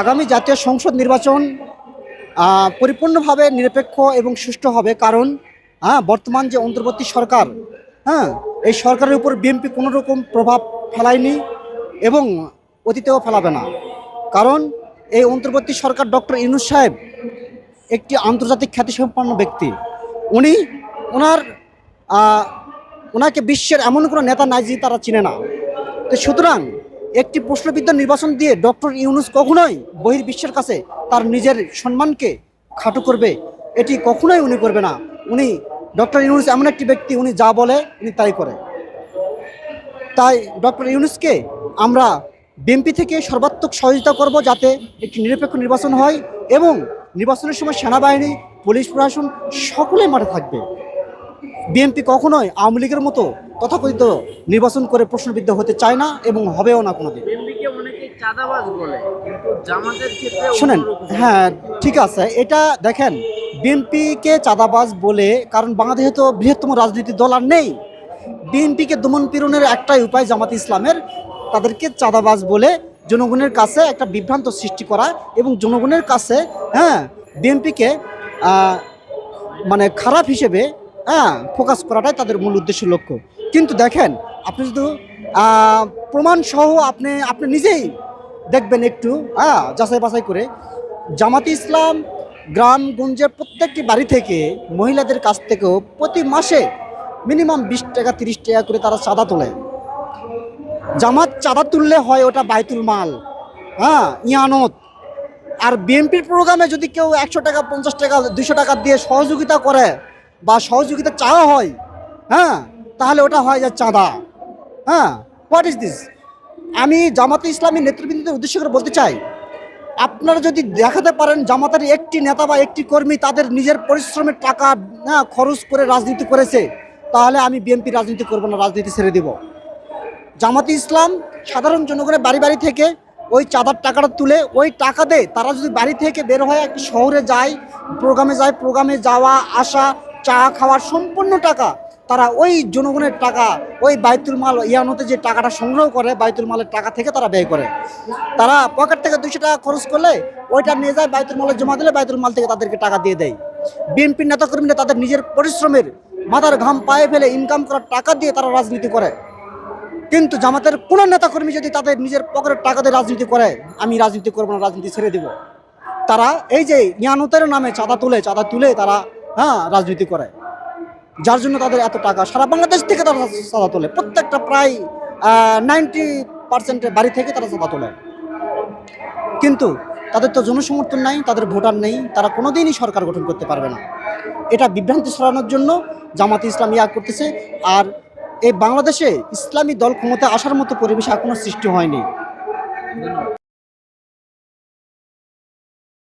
আগামী জাতীয় সংসদ নির্বাচন পরিপূর্ণভাবে নিরপেক্ষ এবং সুষ্ঠু হবে। কারণ হ্যাঁ বর্তমান যে অন্তর্বর্তী সরকার হ্যাঁ এই সরকারের উপর বিএনপি কোনো রকম প্রভাব ফেলায়নি এবং অতীতেও ফেলাবে না। কারণ, এই অন্তর্বর্তী সরকার ডক্টর ইউনুস সাহেব একটি আন্তর্জাতিক খ্যাতিসম্পন্ন ব্যক্তি। উনি ওনার ওনাকে বিশ্বের এমন কোনো নেতা নাই যে তারা চিনে না। তো সুতরাং একটি প্রশ্নবিদ্ধ নির্বাচন দিয়ে ডক্টর ইউনুস কখনোই বহির্বিশ্বের কাছে তার নিজের সম্মানকে খাটো করবে, এটি কখনোই উনি করবে না। উনি, ডক্টর ইউনুস এমন একটি ব্যক্তি, উনি যা বলে উনি তাই করে। তাই ডক্টর ইউনুসকে আমরা বিএনপি থেকে সর্বাত্মক সহযোগিতা করব যাতে একটি নিরপেক্ষ নির্বাচন হয় এবং নির্বাচনের সময় সেনাবাহিনী, পুলিশ প্রশাসন সকলেই মাঠে থাকবে। বিএনপি কখনোই আওয়ামী লীগের মতো তথাকথিত নির্বাচন করে প্রশ্নবিদ্ধ হতে চায় না এবং হবেও না কোনোদিন। শোনেন হ্যাঁ ঠিক আছে এটা দেখেন বিএনপিকে চাঁদাবাজ বলে কারণ বাংলাদেশে তো বৃহত্তম রাজনৈতিক দল আর নেই। বিএনপিকে দমন পীড়নের একটাই উপায় জামাত ইসলামের তাদেরকে চাঁদাবাজ বলে জনগণের কাছে একটা বিভ্রান্ত সৃষ্টি করা এবং জনগণের কাছে হ্যাঁ বিএনপিকে মানে খারাপ হিসেবে হ্যাঁ ফোকাস করাটাই তাদের মূল উদ্দেশ্য লক্ষ্য। কিন্তু দেখেন আপনি শুধু আহ, প্রমাণ সহ আপনি আপনি নিজেই দেখবেন একটু হ্যাঁ যাচাই বাছাই করে। জামাতি ইসলাম গ্রামগঞ্জের প্রত্যেকটি বাড়ি থেকে মহিলাদের কাছ থেকেও প্রতি মাসে মিনিমাম বিশ টাকা তিরিশ টাকা করে তারা চাঁদা তোলে। জামাত চাঁদা তুললে হয় ওটা বাইতুল মাল হ্যাঁ ইয়ানত। আর বিএনপির প্রোগ্রামে যদি কেউ একশো টাকা পঞ্চাশ টাকা দুশো টাকা দিয়ে সহযোগিতা করে বা সহযোগিতা চাওয়া হয় হ্যাঁ তাহলে ওটা হয় যে চাঁদা। হ্যাঁ হোয়াট ইজ দিস আমি জামাতে ইসলামী নেতৃবৃন্দদের উদ্দেশ্য করে বলতে চাই আপনারা যদি দেখাতে পারেন জামাতের একটি নেতা বা একটি কর্মী তাদের নিজের পরিশ্রমের টাকা হ্যাঁ, খরচ করে রাজনীতি করেছে তাহলে আমি বিএনপি রাজনীতি করব না রাজনীতি ছেড়ে দেব। জামাতে ইসলাম সাধারণ জনগণের বাড়ি বাড়ি থেকে ওই চাঁদার টাকাটা তুলে ওই টাকা দেয় তারা যদি বাড়ি থেকে বের হয়ে শহরে যায় প্রোগ্রামে যায় প্রোগ্রামে যাওয়া আসা চা খাওয়ার সম্পূর্ণ টাকা তারা ওই জনগণের টাকা, ওই বাইতুল মাল, ইয়ানতে যে টাকাটা সংগ্রহ করে, বাইতুল মালের টাকা থেকে তারা ব্যয় করে। তারা পকেট থেকে দুশো টাকা খরচ করলে ওইটা নিয়ে যায়, বাইতুল মালে জমা দিলে বাইতুল মাল থেকে তাদেরকে টাকা দিয়ে দেয়। বিএনপির নেতাকর্মীরা তাদের নিজের পরিশ্রমের মাথার ঘাম পায়ে ফেলে ইনকাম করার টাকা দিয়ে তারা রাজনীতি করে। কিন্তু জামাতের কোনো নেতাকর্মী যদি তাদের নিজের পকেটের টাকা দিয়ে রাজনীতি করে, আমি রাজনীতি করব না, রাজনীতি ছেড়ে দেব। তারা এই যে ইয়ানতের নামে চাঁদা তুলে চাঁদা তুলে তারা হ্যাঁ রাজনীতি করে। যার জন্য তাদের এত টাকা। সারা বাংলাদেশ থেকে তারা চাঁদা তোলে। প্রত্যেকটা প্রায় নাইনটি পার্সেন্টের বাড়ি থেকে তারা চাঁদা তোলে। কিন্তু তাদের তো জনসমর্থন নাই, তাদের ভোটার নেই, তারা কোনোদিনই সরকার গঠন করতে পারবে না। এটা বিভ্রান্তি সরানোর জন্য জামাতে ইসলাম ইয়া করতেছে। আর এই বাংলাদেশে ইসলামী দল ক্ষমতা আসার মতো পরিবেশ এখনও সৃষ্টি হয়নি।